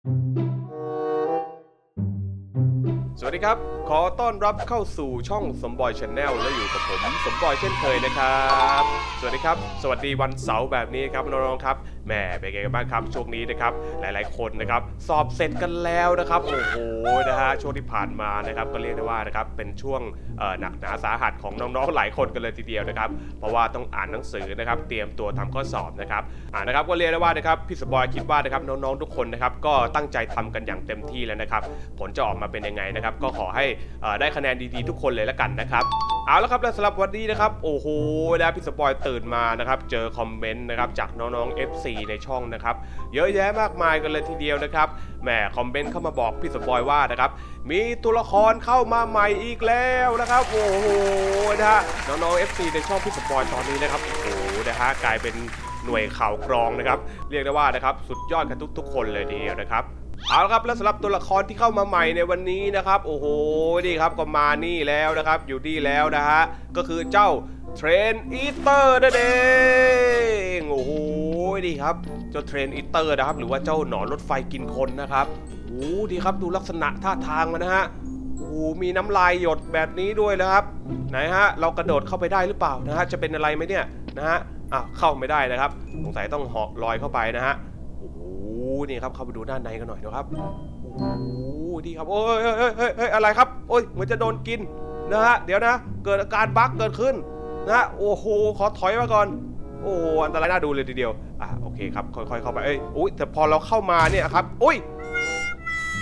สวัสดีครับ ขอต้อนรับเข้าสู่ช่องสมบอยชาแนลและอยู่กับผมสมบอยเช่นเคยนะครับ สวัสดีครับ สวัสดีวันเสาร์แบบนี้ครับน้องๆครับแหมเป็นไงกันบ้างครับช่วงนี้นะครับหลายๆคนนะครับสอบเสร็จกันแล้วนะครับโอ้โหนะฮะช่วงที่ผ่านมานะครับก็เรียกได้ว่านะครับเป็นช่วงหนักหนาสาหัสของน้องๆหลายคนกันเลยทีเดียวนะครับเพราะว่าต้องอ่านหนังสือนะครับเตรียมตัวทำข้อสอบนะครับอ่านะครับก็เรียกได้ว่านะครับพี่สปอยคิดว่านะครับน้องๆทุกคนนะครับก็ตั้งใจทำกันอย่างเต็มที่แล้วนะครับผลจะออกมาเป็นยังไงนะครับก็ขอให้ได้คะแนนดีๆทุกคนเลยละกันนะครับเอาละครับและสำหรับวันนี้นะครับโอ้โหนะพี่สปอยตื่นมานะครับเจอคอมเมนต์นะครับจากน้องๆ FC ในช่องนะครับเยอะแยะมากมายกันเลยทีเดียวนะครับแหมคอมเมนต์เข้ามาบอกพี่สปอยว่านะครับมีตัวละครเข้ามาใหม่อีกแล้วนะครับโอ้โหนะฮะน้องๆ FC ในช่องพี่สปอยตอนนี้นะครับโอ้โหนะฮะกลายเป็นหน่วยข่าวกรองนะครับเรียกได้ว่านะครับสุดยอดกันทุกๆ คนเลยทีเดียวนะครับ เอาละครับแล้วสำหรับตัวละครที่เข้ามาใหม่ในวันนี้นะครับ โอ้โหนี่ครับก็มานี่แล้วนะครับ อยู่นี่แล้วนะฮะก็คือเจ้าเทรนอีเตอร์นั่นเองโอ้โหนี่ครับเจ้าเทรนอีเตอร์นะครับ หรือว่าเจ้าหนอนรถไฟกินคนนะครับโอ้ดีครับดูลักษณะท่าทางมันนะฮะโอ้โหมีน้ำลายหยดแบบนี้ด้วยนะครับ ไหนฮะ เรากระโดดเข้าไปได้หรือเปล่านะฮะจะเป็นอะไรไหมเนี่ยนะฮะอ้าเข้าไม่ได้นะครับ สงสัยต้องเหาะลอยเข้าไปนะฮะโอ้โห นี่ครับเข้าไปดูด้านในกันหน่อยนะครับโอ้โหดีครับโอ้ยเฮ้ยเฮ้ยเฮ้ยเฮ้ยอะไรครับโอ้ยเหมือนจะโดนกินนะฮะเดี๋ยวนะ เกิดอาการบั๊กเกิดขึ้นนะฮะโอ้โหขอถอยมาก่อน โอ้โหอันตรายน่าดูเลยทีเดียวอะโอเคครับค่อยๆเข้าไปเอ้ยอุ้ยแต่พอเราเข้ามาเนี่ยครับอุ้ย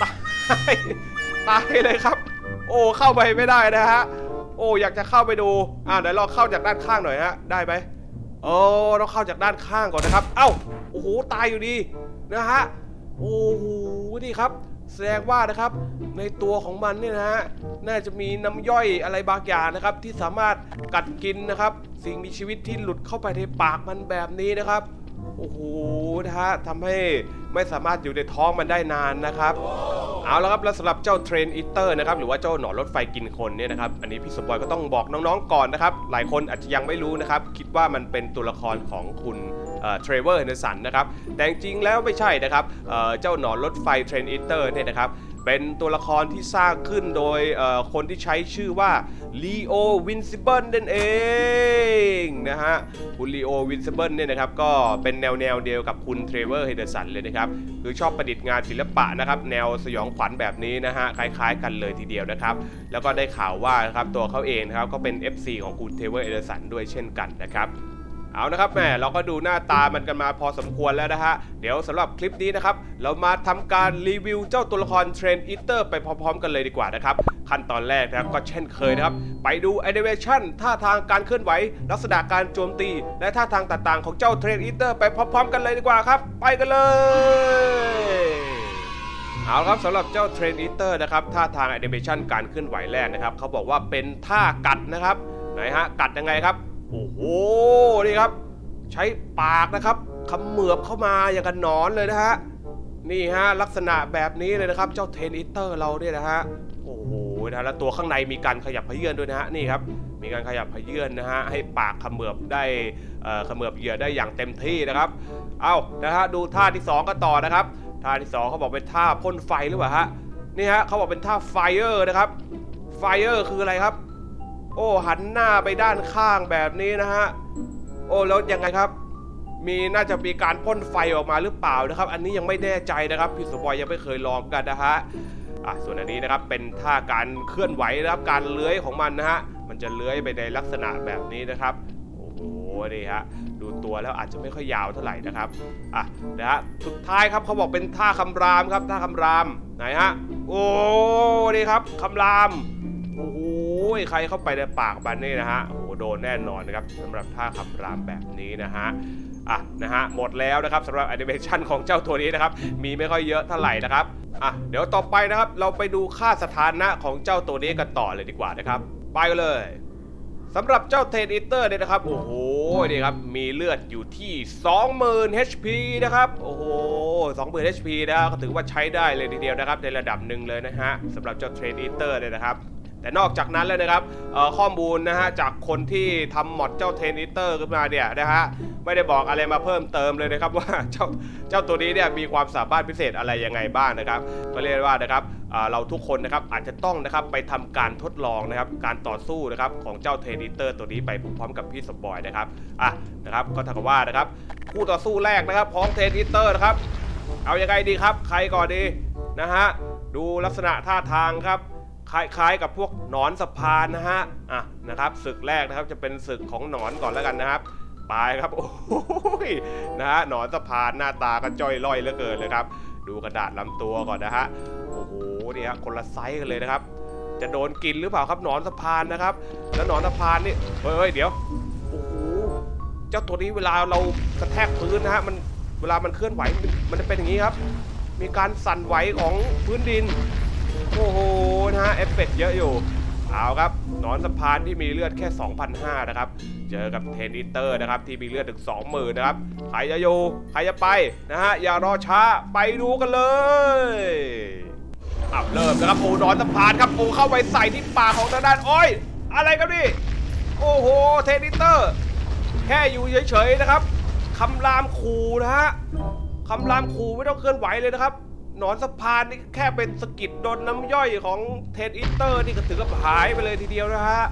ตายตายเลยครับ โอ้เข้าไปไม่ได้นะฮะโอ้อยากจะเข้าไปดูอะเดี๋ยวเราเข้าจากด้านข้างหน่อยฮะได้ไหมโอ้เราเข้าจากด้านข้างก่อนนะครับ เอ้าโอ้โหตายอยู่ดี นะฮะ โอ้โห นี่ครับ แสดงว่านะครับ ในตัวของมันเนี่ยนะฮะ น่าจะมีน้ำย่อยอะไรบางอย่างนะครับ ที่สามารถกัดกินนะครับ สิ่งมีชีวิตที่หลุดเข้าไปในปากมันแบบนี้นะครับ โอ้โห นะฮะทำให้ไม่สามารถอยู่ในท้องมันได้นานนะครับเอาละครับแล้วสำหรับเจ้าเทรนอิเตอร์นะครับหรือว่าเจ้าหนอนรถไฟกินคนเนี่ยนะครับอันนี้พี่สมบอยก็ต้องบอกน้องๆก่อนนะครับ หลายคนอาจจะยังไม่รู้นะครับ คิดว่ามันเป็นตัวละครของคุณ เทรเวอร์เฮนเดอร์สันนะครับแต่จริงๆแล้วไม่ใช่นะครับเจ้าหนอนรถไฟเทรนอิเตอร์เนี่ยนะครับเป็นตัวละครที่สร้างขึ้นโดยคนที่ใช้ชื่อว่าลีโอวินซิเบิลนั่นเองนะฮะคุณลีโอวินซิเบิลเนี่ยนะครับก็เป็นแนวแนวเดียวกับคุณเทรเวอร์เฮนเดอร์สันเลยนะครับคือชอบประดิษฐ์งานศิลปะนะครับแนวสยองขวัญแบบนี้นะฮะคล้ายๆกันเลยทีเดียวนะครับ แล้วก็ได้ข่าวว่านะครับตัวเขาเองนะครับก็เป็น FC ของคุณเทรเวอร์เฮนเดอร์สันด้วยเช่นกันนะครับ เอานะครับแม่เราก็ดูหน้าตามันกันมาพอสมควรแล้วนะฮะ เดี๋ยวสำหรับคลิปนี้นะครับ เรามาทำการรีวิวเจ้าตัวละครเทรนอิเตอร์ไปพร้อมๆ กันเลยดีกว่านะครับ ขั้นตอนแรกนะครับก็เช่นเคยนะครับ ไปดูแอนิเมชันท่าทางการเคลื่อนไหว ลักษณะการโจมตี และท่าทางต่างๆ ของเจ้าเทรนอิเตอร์ไปพร้อมๆ กันเลยดีกว่าครับ ไปกันเลยเอาละครับสำหรับเจ้าเทรนอิเตอร์นะครับท่าทางแอนิเมชันการเคลื่อนไหวแรกนะครับเขาบอกว่าเป็นท่ากัดนะครับไหนฮะกัดยังไงครับ โอ้โห นี่ครับ ใช้ปากนะครับเขมือบเข้ามาอย่างกันหนอนเลยนะฮะ นี่ฮะลักษณะแบบนี้เลยนะครับ เจ้าเทนอิเตอร์เราเนี่ยนะฮะ โอ้โหนะแล้วตัวข้างในมีการขยับเยื่อนด้วยนะฮะ นี่ครับ มีการขยับเยื่อนนะฮะ ให้ปากเขมือบได้เอ่อเขมือบเหยื่อได้อย่างเต็มที่นะครับ เอานะฮะ ดูท่าที่สองกันต่อนะครับ ท่าที่สองเขาบอกเป็นท่าพ่นไฟหรือเปล่าฮะ นี่ฮะเขาบอกเป็นท่าไฟเออร์นะครับ ไฟเออร์คืออะไรครับ โอ้หันหน้าไปด้านข้างแบบนี้นะฮะ โอ้แล้วยังไงครับ มีน่าจะมีการพ่นไฟออกมาหรือเปล่านะครับ อันนี้ยังไม่แน่ใจนะครับพี่สมบอยยังไม่เคยลองกันนะฮะอะส่วนอันนี้นะครับเป็นท่าการเคลื่อนไหวนะครับการเลื้อยของมันนะฮะมันจะเลื้อยไปในลักษณะแบบนี้นะครับโอ้โหนี่ฮะดูตัวแล้วอาจจะไม่ค่อยยาวเท่าไหร่นะครับอะนะฮะสุดท้ายครับเขาบอกเป็นท่าคำรามครับท่าคำรามไหนฮะโอ้นี่ครับคำราม โอ้โหใครเข้าไปในปากมันนี่นะฮะโอ้โหโดนแน่นอนนะครับสำหรับท่าคำรามแบบนี้นะฮะอะนะฮะหมดแล้วนะครับสำหรับแอนิเมชันของเจ้าตัวนี้นะครับมีไม่ค่อยเยอะเท่าไหร่นะครับอะเดี๋ยวต่อไปนะครับเราไปดูค่าสถานะของเจ้าตัวนี้กันต่อเลยดีกว่านะครับไปกันเลยสำหรับเจ้าเทนอิเตอร์เนี่ยนะครับโอ้โหนี่ครับมีเลือดอยู่ที่ 20,000 HP นะครับโอ้โห20,000 HP นะก็ถือว่าใช้ได้เลยทีเดียวนะครับในระดับหนึ่งเลยนะฮะสำหรับเจ้าเทรนอิเตอร์เนี่ยนะครับ แต่นอกจากนั้นแล้วนะครับข้อมูลนะฮะจากคนที่ทำมอดเจ้าเทนอิเตอร์ขึ้นมาเนี่ยนะฮะไม่ได้บอกอะไรมาเพิ่มเติมเลยนะครับว่าเจ้าเจ้าตัวนี้เนี่ยมีความสามารถพิเศษอะไรยังไงบ้างนะครับก็เรียกว่านะครับเราทุกคนนะครับอาจจะต้องนะครับไปทำการทดลองนะครับการต่อสู้นะครับของเจ้าเทนอิเตอร์ตัวนี้ไปพร้อมๆกับพี่สมบอยนะครับอะนะครับก็ถ้ากับว่านะครับคู่ต่อสู้แรกนะครับของเทนอิเตอร์นะครับเอายังไงดีครับ ใครก่อนดีนะฮะดูลักษณะท่าทางครับ คล้ายๆกับพวกหนอนสะพานนะฮะอะนะครับศึกแรกนะครับจะเป็นศึกของหนอนก่อนแล้วกันนะครับไปครับโอ้ยนะฮะหนอนสะพานหน้าตาก็จ้อยล่อยเหลือเกินเลยครับ ดูกระดาษลำตัวก่อนนะฮะโอ้โหนี่ฮะคนละไซส์กันเลยนะครับ จะโดนกินหรือเปล่าครับหนอนสะพานนะครับ แล้วหนอนสะพานนี่เฮ้ยเดี๋ยวโอ้โหเจ้าตัวนี้เวลาเรากระแทกพื้นนะฮะมันเวลามันเคลื่อนไหวมันมันจะเป็นอย่างนี้ครับ มีการสั่นไหวของพื้นดิน โอ้โหนะฮะเอฟเฟกต์เยอะอยู่ เอาครับนอนสะพานที่มีเลือดแค่ 2,500 นะครับ เจอกับเทนนิเตอร์นะครับ ที่มีเลือดถึง 20,000 นะครับ ใครจะอยู่ใครจะไปนะฮะอย่ารอช้าไปดูกันเลยอับเริ่มนะครับโอ้นอนสะพานครับโอ้เข้าไปใส่ที่ปากของทางด้านโอ้ยอะไรครับนี่โอ้โหเทนนิเตอร์ แค่อยู่เฉยๆนะครับคำรามขู่นะฮะคำรามขู่ไม่ต้องเคลื่อนไหวเลยนะครับ หนอนสะพานนี่แค่เป็นสะกิดโดนน้ำย่อยของเทนอิเตอร์นี่ก็ถึงกับหายไปเลยทีเดียวนะฮะ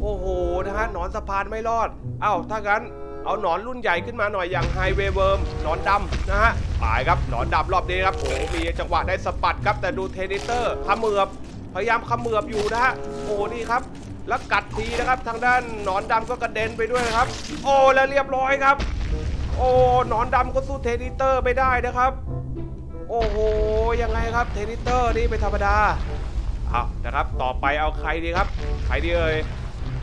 โอ้โหนะฮะหนอนสะพานไม่รอด เอ้าถ้างั้นเอาหนอนรุ่นใหญ่ขึ้นมาหน่อยอย่างไฮเวย์เวิร์มหนอนดำนะฮะตายครับหนอนดำรอบนี้ครับโอ้มีจังหวะได้สะบัดครับแต่ดูเทนิเตอร์ขมือบพยายามขมือบอยู่นะฮะโอ้นี่ครับ แล้วกัดทีนะครับ ทางด้านหนอนดำก็กระเด็นไปด้วยครับ โอ้แล้วเรียบร้อยครับ โอ้หนอนดำก็สู้เทนนิเตอร์ไม่ได้นะครับ โอ้โห ยังไงครับเทนนิเตอร์นี่เป็นธรรมดาเอานะครับ ต่อไปเอาใครดีครับ ใครดีเอ่ย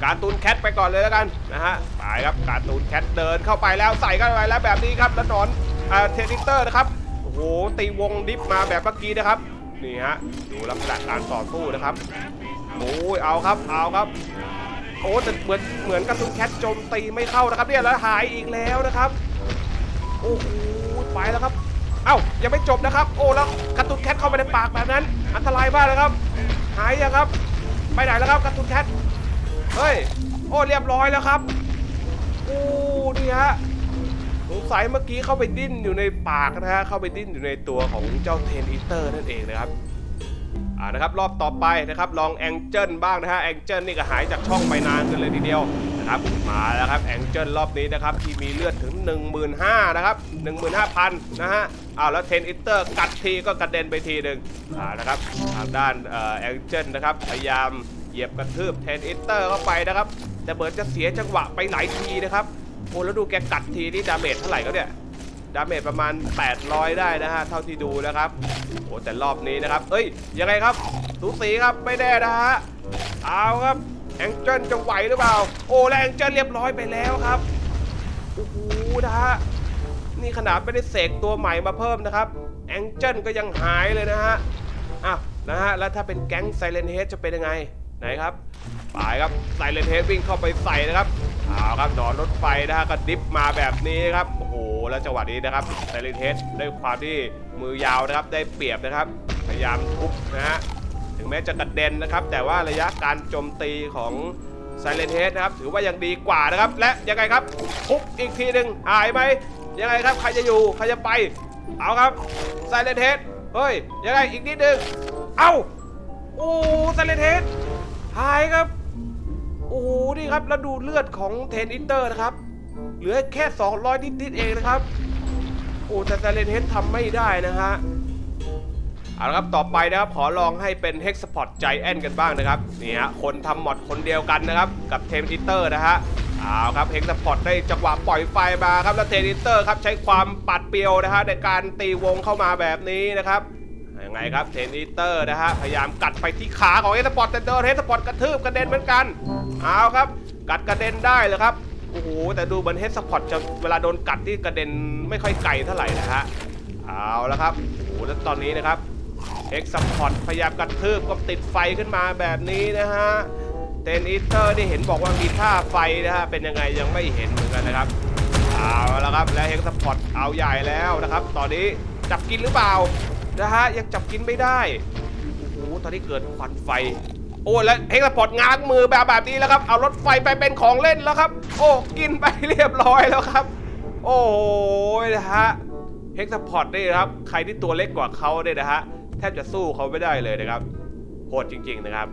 การ์ตูนแคทไปก่อนเลยแล้วกันนะฮะไปครับ การ์ตูนแคทเดินเข้าไปแล้วใส่เข้าไปแล้วแบบนี้ครับ แล้วหนอนอ่าเทนนิเตอร์นะครับ โอ้โห ตีวงดิฟมาแบบเมื่อกี้นะครับ นี่ฮะ ดูลักษณะการต่อสู้นะครับ โอ้ย เอาครับ เอาครับโอ้แต่เหมือนเหมือนการ์ตูนแคทโจมตีไม่เข้านะครับเนี่ยแล้วหายอีกแล้วนะครับ โอ้โห ไปแล้วครับ เอ้ายังไม่จบนะครับ โอ้แล้วการ์ตูนแคทเข้าไปในปากแบบนั้น อันตรายมากนะครับ หายยังครับ ไปไหนแล้วครับการ์ตูนแคทเฮ้ยโอ้เรียบร้อยแล้วครับโอ้นี่ฮะสงสัยเมื่อกี้เข้าไปดิ้นอยู่ในปากนะฮะเข้าไปดิ้นอยู่ในตัวของเจ้าเทนอีเตอร์นั่นเองนะครับอ่านะครับรอบต่อไปนะครับลองแองเจิลบ้างนะฮะแองเจิลนี่ก็หายจากช่องไปนานกันเลยทีเดียว นะครับมาแล้วครับแองเจิลรอบนี้นะครับที่มีเลือดถึง 15,000นะครับ15,000นะฮะอ้าวแล้วเทนอิเตอร์กัดทีก็กระเด็นไปทีหนึ่งอ่านะครับทางด้านแองเจิลนะครับพยายามเหยียบกระทืบเทนอิเตอร์เข้าไปนะครับแต่เหมือนจะเสียจังหวะไปหลายทีนะครับโอ้แล้วดูแกกัดทีนี่ดาเมจเท่าไหร่ก็เนี่ยดาเมจประมาณ 800 ได้นะฮะ เท่าที่ดูนะครับโอ้แต่รอบนี้นะครับ เอ้ย ยังไงครับสูสีครับ ไม่แน่นะฮะ เอาครับ แองเจิลจะไหวหรือเปล่า โอ้และแองเจิลเรียบร้อยไปแล้วครับโอ้โหนะฮะนี่ขนาดไม่ได้เสกตัวใหม่มาเพิ่มนะครับแองเจิลก็ยังหายเลยนะฮะอะนะฮะแล้วถ้าเป็นแก๊งไซเลนเฮดจะเป็นยังไงไหนครับไปครับไซเลนเฮดวิ่งเข้าไปใส่นะครับเอาครับหนอนรถไฟนะฮะก็ดิฟมาแบบนี้ครับโอ้โหแล้วจังหวะนี้นะครับไซเลนเฮดด้วยความที่มือยาวนะครับได้เปรียบนะครับ พยายามทุบนะฮะ ถึงแม้จะกระเด็นนะครับ แต่ว่าระยะการโจมตีของไซเลนเฮดนะครับ ถือว่ายังดีกว่านะครับ และยังไงครับทุบอีกทีหนึ่งหายไหมยังไงครับใครจะอยู่ใครจะไป เอาครับไซเลนเฮดเฮ้ยยังไงอีกนิดหนึงเอ้าโอ้ไซเลนเฮดหายครับโอ้โหนี่ครับแล้วดูเลือดของเทนอินเตอร์นะครับ เหลือแค่ 200 นิดๆเองนะครับ โอ้แต่ไซเลนเฮดทำไม่ได้นะฮะ เอาละครับต่อไปนะครับขอลองให้เป็น Hexpot Giant กันบ้างนะครับนี่ฮะคนทำหมอดคนเดียวกันนะครับ กับเทนอิเตอร์นะฮะเอาครับ Hexpot ได้จังหวะปล่อยไฟมาครับแล้วเทนอิเตอร์ครับใช้ความปัดเปรียวนะฮะในการตีวงเข้ามาแบบนี้นะครับยังไงครับเทนอิเตอร์นะฮะพยายามกัดไปที่ขาของเฮกสปอร์ตแต่โดนเฮกสปอร์ตกระทืบกระเด็นเหมือนกันเอาครับกัดกระเด็นได้เลยครับโอ้โหแต่ดูเหมือนเฮสปอร์ตจะเวลาโดนกัดที่กระเด็นไม่ค่อยไกลเท่าไหร่นะฮะเอาแล้วครับโอ้โหแล้วตอนนี้นะครับ เอ็กซ์พอร์ตพยายามกระทืบก็ติดไฟขึ้นมาแบบนี้นะฮะเทนอีเตอร์นี่เห็นบอกว่ามีท่าไฟนะฮะเป็นยังไงยังไม่เห็นเหมือนกันนะครับเอาแล้วครับและเอ็กซ์พอร์ตเอาใหญ่แล้วนะครับ ตอนนี้จับกินหรือเปล่านะฮะยังจับกินไม่ได้โอ้โหตอนนี้เกิดควันไฟโอ้แล้วเฮกสปอร์ตง้างมือแบบแบบนี้แล้วครับ เอารถไฟไปเป็นของเล่นแล้วครับ โอ้กินไปเรียบร้อยแล้วครับ โอ้ยนะฮะเฮกสปอร์ตนี่ครับ ใครที่ตัวเล็กกว่าเขาเนี่ยนะฮะ แทบจะสู้เขาไม่ได้เลยนะครับโหดจริง ๆนะครับ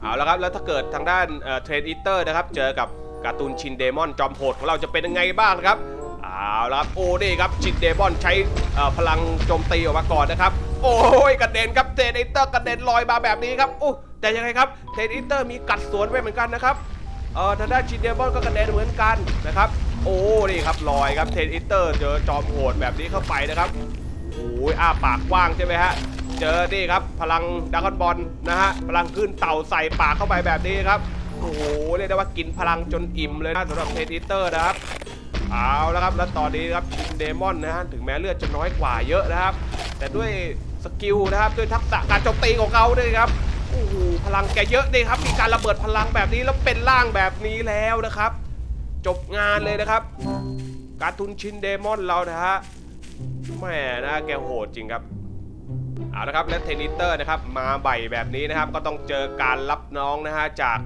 เอาละครับแล้วถ้าเกิดทางด้านเทรนอีเตอร์นะครับ เจอกับการ์ตูนชินเดมอนจอมโหดของเราจะเป็นยังไงบ้างครับเอาละครับโอ้นี่ครับชินเดมอนใช้พลังโจมตีออกมาก่อนนะครับ โอ้ยกระเด็นครับเทรนอีเตอร์กระเด็นลอยมาแบบนี้ครับโอ้แต่ยังไงครับเทรนอีเตอร์มีกัดสวนไว้เหมือนกันนะครับเออทางด้านชินเดมอนก็กระเด็นเหมือนกันนะครับ โอ้นี่ครับลอยครับเทรนอีเตอร์เจอจอมโหดแบบนี้เข้าไปนะครับ โอ้ยอ้าปากกว้างใช่ไหมฮะ เจอนี่ครับ พลังดากอนบอลนะฮะ พลังขึ้นเต่าใส่ปากเข้าไปแบบนี้ครับ โอ้โหเรียกได้ว่ากินพลังจนอิ่มเลยนะสำหรับเทนิเตอร์นะครับ เอาแล้วครับ แล้วตอนนี้ครับชินเดมอนนะฮะ ถึงแม้เลือดจะน้อยกว่าเยอะนะครับ แต่ด้วยสกิลนะครับ ด้วยทักษะการโจมตีของเขาด้วยครับโอ้โหพลังแกเยอะนี่ครับ มีการระเบิดพลังแบบนี้แล้วเป็นร่างแบบนี้แล้วนะครับ จบงานเลยนะครับ การ์ตูนชินเดมอนเรานะฮะ แม่นะแกโหดจริงครับ เอาละครับและเทนนิสเตอร์นะครับมาใบแบบนี้นะครับ ก็ต้องเจอการรับน้องนะฮะจาก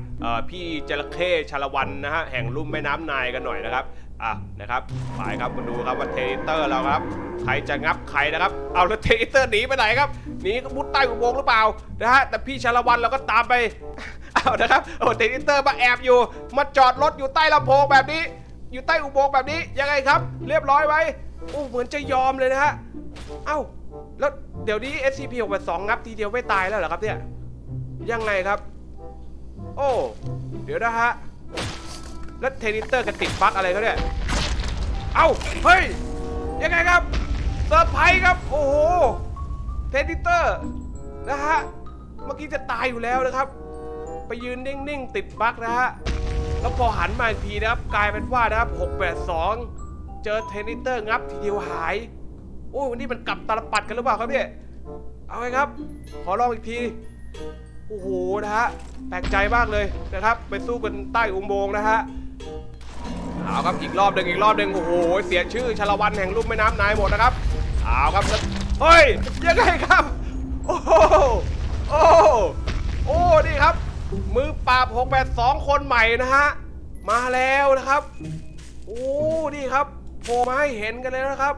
พี่จระเข้ชาละวันนะฮะแห่งลุ่มแม่น้ำนายกันหน่อยนะครับอะนะครับไปครับมาดูครับว่าเทนนิสเตอร์เราครับใครจะงับใครนะครับ เอาแล้วเทนนิสเตอร์หนีไปไหนครับหนีมุดใต้อุโมงค์หรือเปล่านะฮะแต่พี่ชาละวันเราก็ตามไปเอานะครับโอ้เทนนิสเตอร์มาแอบอยู่มาจอดรถอยู่ใต้ลำโพงแบบนี้ อยู่ใต้อุโมงค์แบบนี้ยังไงครับ เรียบร้อยไว้ โอ้เหมือนจะยอมเลยนะฮะ เอ้า แล้วเดี๋ยวนี้ SCP 682งับทีเดียวไม่ตายแล้วเหรอครับเนี่ย ยังไงครับ โอ้ เดี๋ยวนะฮะ แล้วเทนิเตอร์กันติดบั๊กอะไรเขาเนี่ย เอ้า เฮ้ย ยังไงครับเซอร์ไพรส์ครับ โอ้โห เทนิเตอร์นะฮะ เมื่อกี้จะตายอยู่แล้วนะครับ ไปยืนนิ่งๆ ติดบั๊กนะฮะ แล้วพอหันมาอีกทีนะครับ กลายเป็นว่านะครับ 682 เจอเทนิเตอร์งับทีเดียวหาย โอ้ยวันนี้มันกลับตาลปัดกันหรือเปล่าครับเนี่ย เอาไงครับ ขอลองอีกที โอ้โหนะฮะ แปลกใจมากเลยนะครับ ไปสู้กันใต้อุโมงค์นะฮะ เอาครับอีกรอบหนึ่งอีกรอบหนึ่งโอ้โห เสียชื่อชาละวันแห่งลุ่มแม่น้ำนายหมดนะครับ เอาครับ เฮ้ย ยังไงครับ โอ้โหโอ้โหโอ้ นี่ครับ มือปราบ682 คนใหม่นะฮะ มาแล้วนะครับ โอ้ นี่ครับ โผล่มาให้เห็นกันเลยนะครับ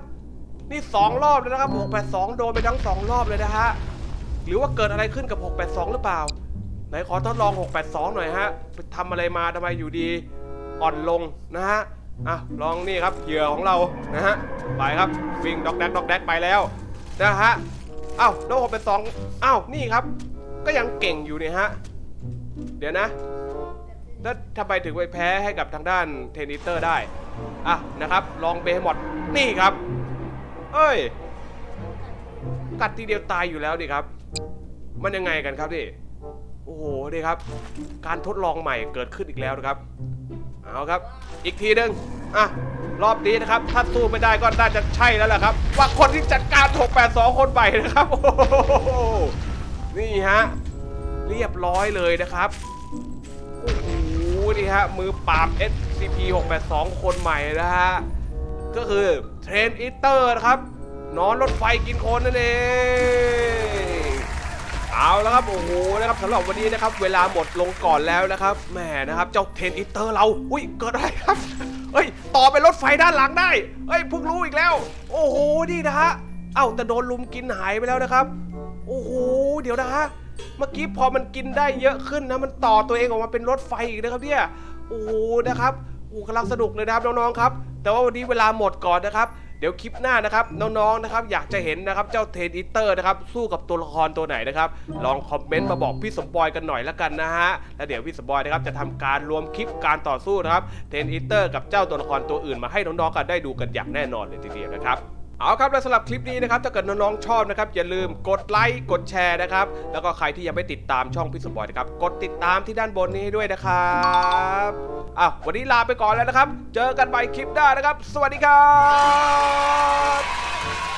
นี่ 2 รอบแล้วนะครับ 682 โดนไปทั้ง 2 รอบเลยนะฮะ หรือว่าเกิดอะไรขึ้นกับ 682 หรือเปล่า ไหนขอทดลอง 682 หน่อยฮะไปทำอะไรมาทำไมอยู่ดีอ่อนลงนะฮะ อะ ลองนี่ครับเหยื่อของเรานะฮะ ไปครับวิ่งด็อกแดกด็อกแดกไปแล้วนะฮะอ้าวแล้ว682อ้าวนี่ครับ ก็ยังเก่งอยู่เนี่ยฮะ เดี๋ยวนะ แล้วทำไมถึงไปแพ้ให้กับทางด้านเทนนิเตอร์ได้ อะนะครับ ลองเบฮมดนี่ครับ เอ้ย กัดทีเดียวตายอยู่แล้วดิครับ มันยังไงกันครับดิโอ้โหดิครับ การทดลองใหม่เกิดขึ้นอีกแล้วนะครับ เอาครับ อีกทีหนึ่งอะ รอบนี้นะครับ ถ้าสู้ไม่ได้ก็น่าจะใช่แล้วแหละครับ ว่าคนที่จัดการ682 คนใหม่นะครับโอ้โหนี่ฮะ เรียบร้อยเลยนะครับ นี่ฮะ มือปราบ SCP 682 คนใหม่นะฮะ ก็คือเทรนอิเตอร์นะครับ นอนรถไฟกินคนนั่นเอง เอาแล้วครับ โอ้โหนะครับสำหรับวันนี้นะครับ เวลาหมดลงก่อนแล้วนะครับแหมนะครับ เจ้าเทรนอิเตอร์เรา อุ้ยเกิดอะไรครับเฮ้ย ต่อไปรถไฟด้านหลังได้เฮ้ยเพิ่งรู้อีกแล้ว โอ้โห นี่นะฮะ เอ้าแต่โดนลุมกินหายไปแล้วนะครับ โอ้โห เดี๋ยวนะฮะ เมื่อกี้พอมันกินได้เยอะขึ้นนะมันต่อตัวเองออกมาเป็นรถไฟอีกนะครับเนี่ยโอ้โหนะครับโอ้กำลังสนุกเลยนะครับน้องๆครับ แต่ว่าวันนี้เวลาหมดก่อนนะครับเดี๋ยวคลิปหน้านะครับน้องๆนะครับอยากจะเห็นนะครับเจ้าเทนอิเตอร์นะครับสู้กับตัวละครตัวไหนนะครับลองคอมเมนต์มาบอกพี่สมบอยกันหน่อยละกันนะฮะแล้วเดี๋ยวพี่สมบอยนะครับจะทำการรวมคลิปการต่อสู้นะครับเทนอิเตอร์กับเจ้าตัวละครตัวอื่นมาให้น้องๆกันได้ดูกันอย่างแน่นอนเลยทีเดียวนะครับ เอาครับและสำหรับคลิปนี้นะครับถ้าเกิดน้องๆชอบนะครับอย่าลืมกดไลค์กดแชร์นะครับแล้วก็ใครที่ยังไม่ติดตามช่องพี่สมบอยนะครับกดติดตามที่ด้านบนนี้ให้ด้วยนะครับอะวันนี้ลาไปก่อนแล้วนะครับ เจอกันใหม่คลิปหน้านะครับ สวัสดีครับ